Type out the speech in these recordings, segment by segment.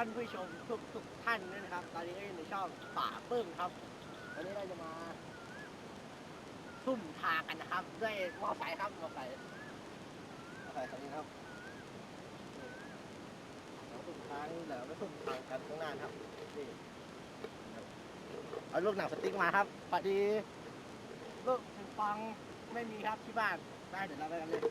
ท่านผู้ชมทุกทุกท่านด้วยนะครับ ตอนนี้ก็อยู่ในช่องป่าปึ้งครับวันนี้เราจะมาซุ่มทางกันนะครับ ด้วยมอไซค์ครับมอไซค์มอไซค์คันนี้ครับนี่เราซุ่มทางเดี๋ยวไปซุ่มทางกันข้างหน้านะครับนี่ครับเอาลูกหนังสติ๊กมาครับพอดีลูกปิงปองไม่มีครับที่บ้านได้เดี๋ยวเราไปกันเลย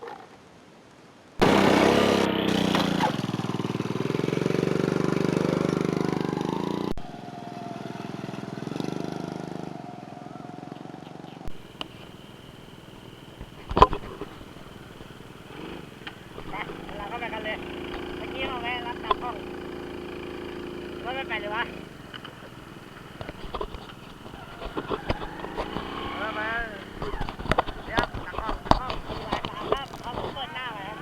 ไปเราก็ไปกันเลย เมื่อกี้เราแวะรับตากล้อง รถไม่ไปเลยวะเอามาเดี๋ยวตากล้องตากล้องมีหลายตาครับเอาผมเปิดหน้าไว้ครับ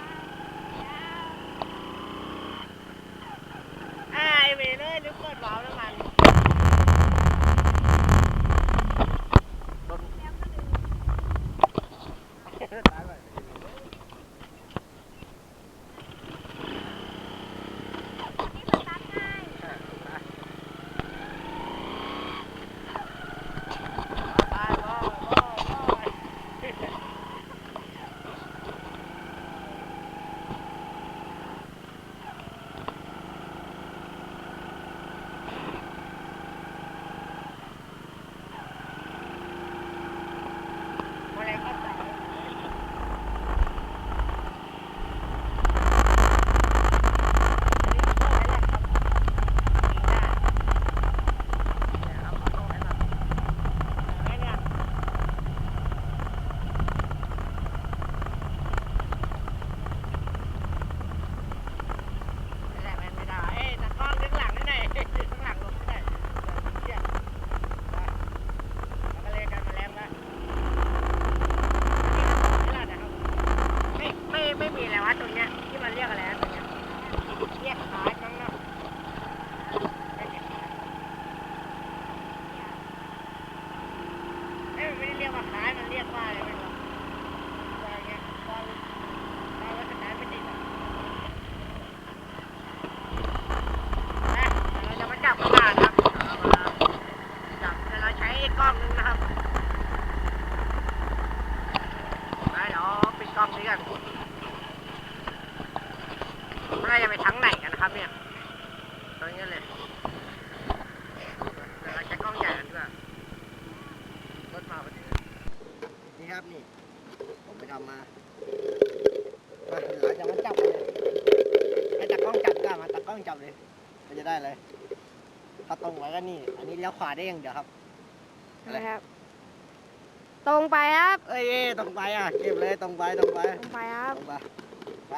อ่าไอเวรเลยนึกเปิดวาล์วน้ำมันรถตายไป อะไรก็ใส่ไม่ได้ไม่ได้เอ้ยตะกล้องข้างหลังนี่ไหนข้างหลังลงไม่ได้เดี๋ยวไปแล้วก็เลยกันมาแล้วนะ ไม่ไม่ไม่มีอะไรวะตรงเนี้ยที่มันเรียกอะไรนะตรงเนี้ยเรียกคาร์ดมั้งเนาะไม่เรียกคาร์ดเอ้ยมันไม่ได้เรียกว่าคาร์ดมันเรียกว่าอะไรไม่รู้อะไรเงี้ยตอนตอนรัชการไม่ติดอะนะเดี๋ยวเราจะมาจับกระดาษครับเอามาจับเดี๋ยวเราใช้กล้องนึงนะครับ ไปเดี๋ยวปิดกล้องนี้กัน เราจะไปทั้งไหนกันนะครับเนี่ยตรงนี้เลยเดี๋ยวเราใช้กล้องใหญ่กันดีกว่ารถมาพอดีนี่ครับนี่ ผมไปทำมามาเดี๋ยวเราจะมาจับกันเลยให้ตากล้องจับก็มาตากล้องจับเลยมันจะได้เลยถ้าตรงไว้ก็นี่ อันนี้เลี้ยวขวาได้อย่างเดียวครับนะครับ ตรงไปครับ เอ้ยตรงไปอะ เก็บเลยตรงไปตรงไป ตรงไปครับ ตรงไป ไป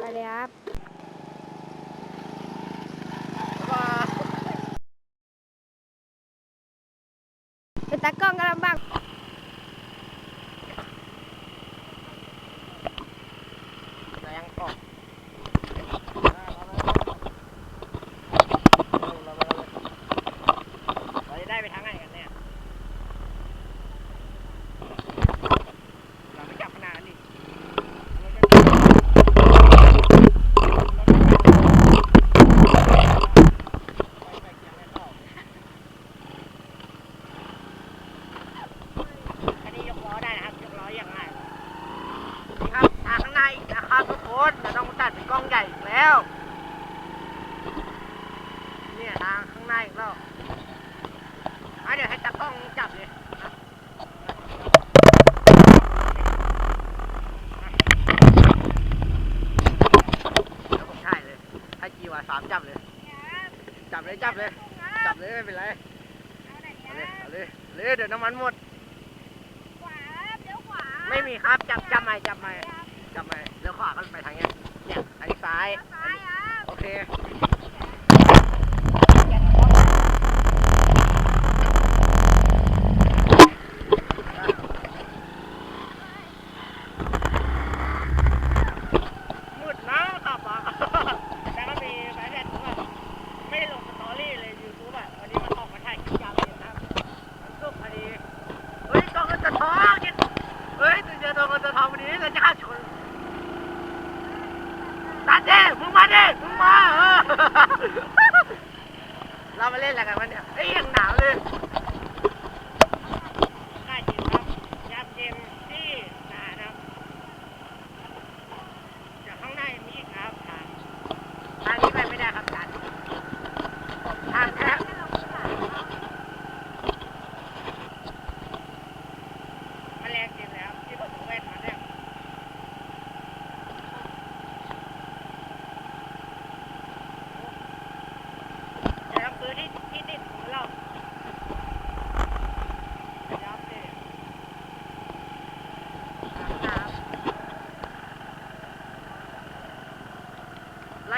เลยครับเป็นตากล้องกำลังบัง แรงออกเราจะได้ไปทางไหนกันเนี่ย เราไปจับขนาดนี้อันนี้ยกล้อได้นะครับ ยกล้ออย่างง่าย นี่ครับทางข้างในนะครับทุกคนจะต้องตัดเป็นกล้องใหญ่อีกแล้ว เนี่ยทางข้างในอีกแล้วอะเดี๋ยวให้ตากล้องจับเลยนะเดี๋ยวผมถ่ายเลยให้จีวา สามจับเลย จับเลยจับเลย จับเลยไม่เป็นไร เอาเลยเอาเลยเอาเลยเดี๋ยวน้ำมันหมด ไม่มีครับจับจับใหม่จับใหม่จับไปเลี้ยวขวาก็ไปทางเนี้ยเนี่ยอันนี้ซ้ายอันนี้โอเค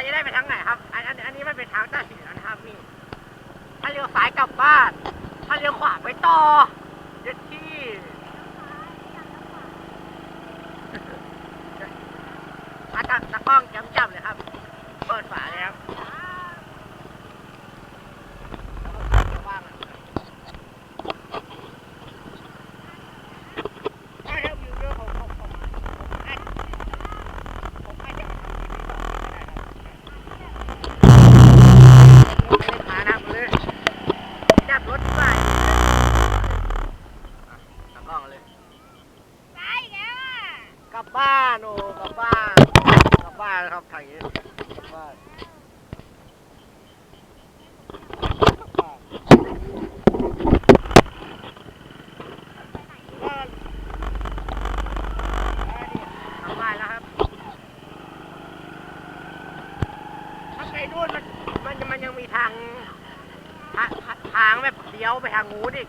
นี้ได้ไปทางไหนครับอันอันนี้มันเป็นทางใต้หินแล้วนะครับนี่ ถ้าเรือสายกลับบ้าน ถ้าเรือขวาไปต่อ อางงูดิ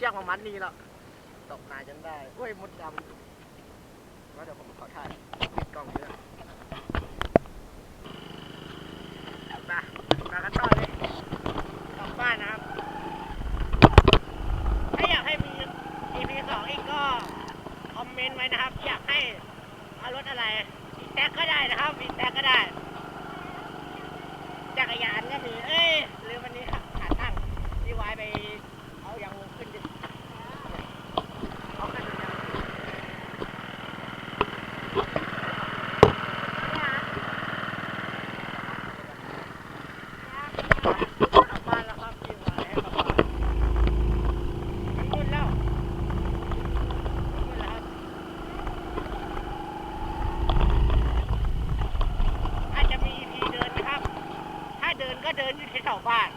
ชือกมามัดนี่หรอกตกนายจนได้เฮ้ยมดดำแล้วเดี๋ยวผมขอถ่ายปิดกล้องด้วยไวมามากันต่อเลยกลับบ้านนะครับ ถ้าอยากให้มี EP สองอีกก็คอมเมนต์ไว้นะครับ อยากให้อารถอะไรอีแท็กก็ได้นะครับอีแท็กก็ได้ จักรยานก็ถือเอ้ย ก็เดินอยู่ที่เสาบ้าน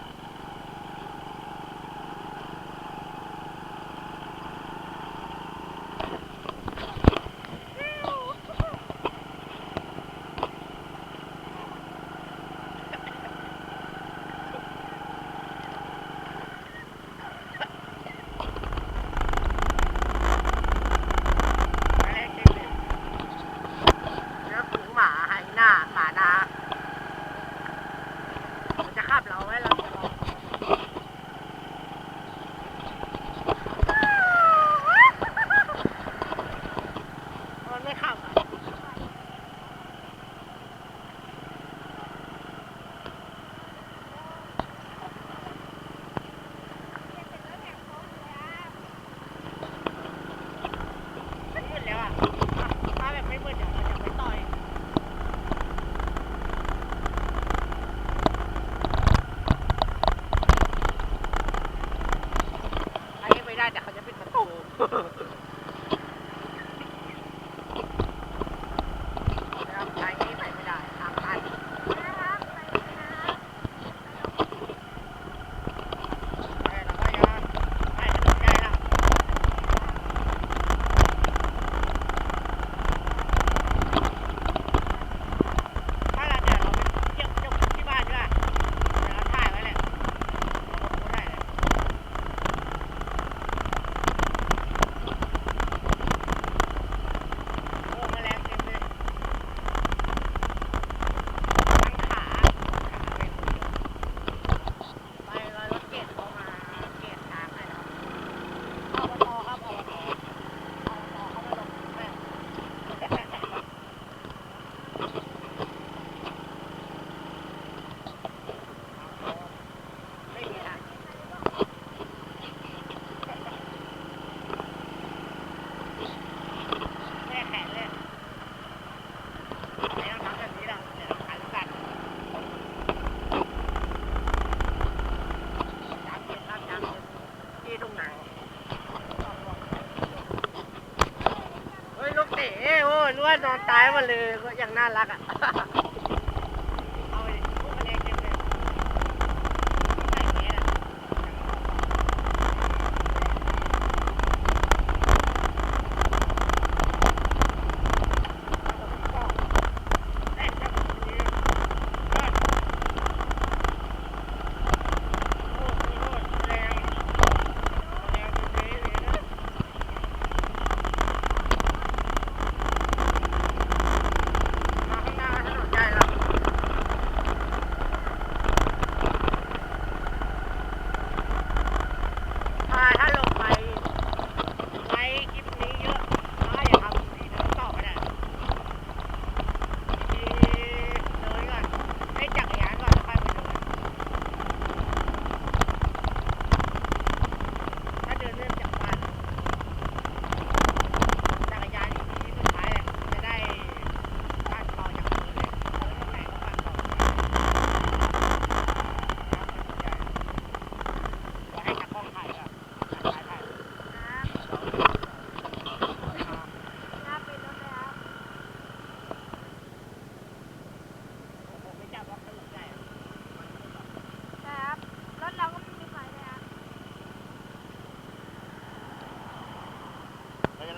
โอ้ยรู้ว่านอนตายมาเลยก็ยังน่ารักอะ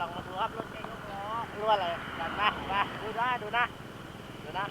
ลองมาดูครับรถเก๋งล้อรู้อเลยดันนะมาดูนะดูนะดูนะ